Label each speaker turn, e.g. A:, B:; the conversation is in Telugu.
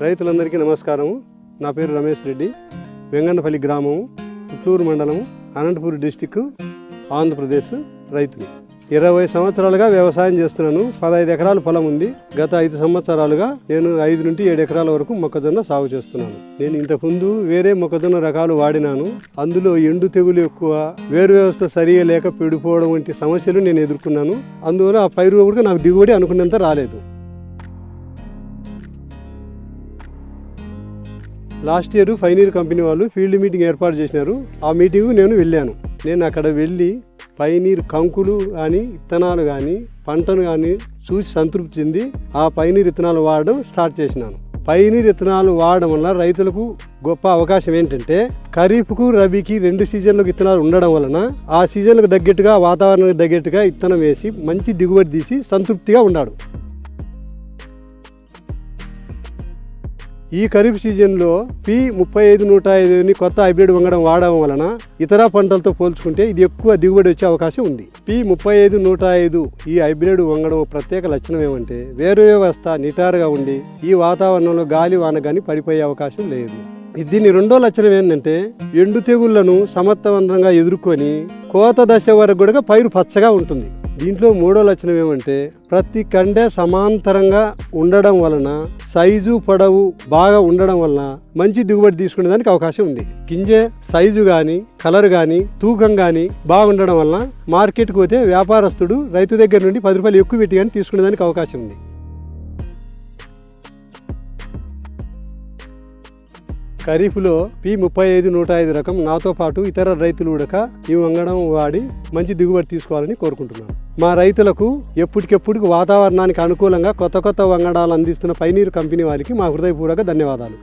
A: రైతులందరికీ నమస్కారం నా పేరు రమేష్ రెడ్డి. వెంగన్నపల్లి గ్రామం పుట్టూరు మండలం అనంతపూర్ డిస్టిక్ ఆంధ్రప్రదేశ్ రైతు ఇరవై సంవత్సరాలుగా వ్యవసాయం చేస్తున్నాను. పదహైదు ఎకరాల పొలం ఉంది. గత ఐదు సంవత్సరాలుగా నేను ఐదు నుండి ఏడు ఎకరాల వరకు మొక్కజొన్న సాగు చేస్తున్నాను. నేను ఇంతకుముందు వేరే మొక్కజొన్న రకాలు వాడినాను. అందులో ఎండు తెగులు ఎక్కువ వేరు వ్యవస్థ సరిగా లేక పిడిపోవడం వంటి సమస్యలు నేను ఎదుర్కొన్నాను. అందువల్ల ఆ పైరు కూడా నాకు దిగుబడి అనుకున్నంత రాలేదు. లాస్ట్ ఇయర్ ఫైనీర్ కంపెనీ వాళ్ళు ఫీల్డ్ మీటింగ్ ఏర్పాటు చేసినారు. ఆ మీటింగ్ నేను వెళ్ళాను. నేను అక్కడ వెళ్ళి పైనీర్ కంకులు కానీ ఇత్తనాలు కానీ పంటను కానీ చూసి సంతృప్తి చెంది ఆ పైనీర్ ఇత్తనాలు వాడడం స్టార్ట్ చేసినాను. పైనీర్ ఇత్తనాలు వాడడం వల్ల రైతులకు గొప్ప అవకాశం ఏంటంటే ఖరీఫ్కు రబీకి రెండు సీజన్లకు ఇత్తనాలు ఉండడం వలన ఆ సీజన్లకు తగ్గట్టుగా వాతావరణానికి తగ్గట్టుగా ఇత్తనం వేసి మంచి దిగుబడి తీసి సంతృప్తిగా ఉన్నాడు ఈ ఖరీఫ్ సీజన్లో పి ముప్పై ఐదు నూట ఐదుని కొత్త హైబ్రిడ్ వంగడం వాడడం వలన ఇతర పంటలతో పోల్చుకుంటే ఇది ఎక్కువ దిగుబడి వచ్చే అవకాశం ఉంది. పి ముప్పై ఐదు నూట ఐదు ఈ హైబ్రిడ్ వంగడం ప్రత్యేక లక్షణం ఏమంటే వేరు వ్యవస్థ నిటారుగా ఉండి ఈ వాతావరణంలో గాలి వాన కానీ పడిపోయే అవకాశం లేదు. దీని రెండో లక్షణం ఏంటంటే ఎండు తెగుళ్ళను సమర్థవంతంగా ఎదుర్కొని కోత దశ వరకు కూడా పైరు పచ్చగా ఉంటుంది. దీంట్లో మూడో లక్షణం ఏమంటే ప్రతి కండే సమాంతరంగా ఉండడం వలన సైజు పొడవు బాగా ఉండడం వలన మంచి దిగుబడి తీసుకునే దానికి అవకాశం ఉంది. గింజ సైజు కానీ కలర్ కానీ తూకం కానీ బాగుండడం వలన మార్కెట్కి పోతే వ్యాపారస్తుడు రైతు దగ్గర నుండి పది రూపాయలు ఎక్కువ పెట్టి కానీ తీసుకునే దానికి అవకాశం ఉంది. ఖరీఫ్లో పి ముప్పై ఐదు నూట ఐదు రకం నాతో పాటు ఇతర రైతులు ఉడక ఈ వంగడం వాడి మంచి దిగుబడి తీసుకోవాలని కోరుకుంటున్నాను. మా రైతులకు ఎప్పటికెప్పుడు వాతావరణానికి అనుకూలంగా కొత్త కొత్త వంగడాలు అందిస్తున్న పైనీరు కంపెనీ వారికి మా హృదయపూర్వక ధన్యవాదాలు.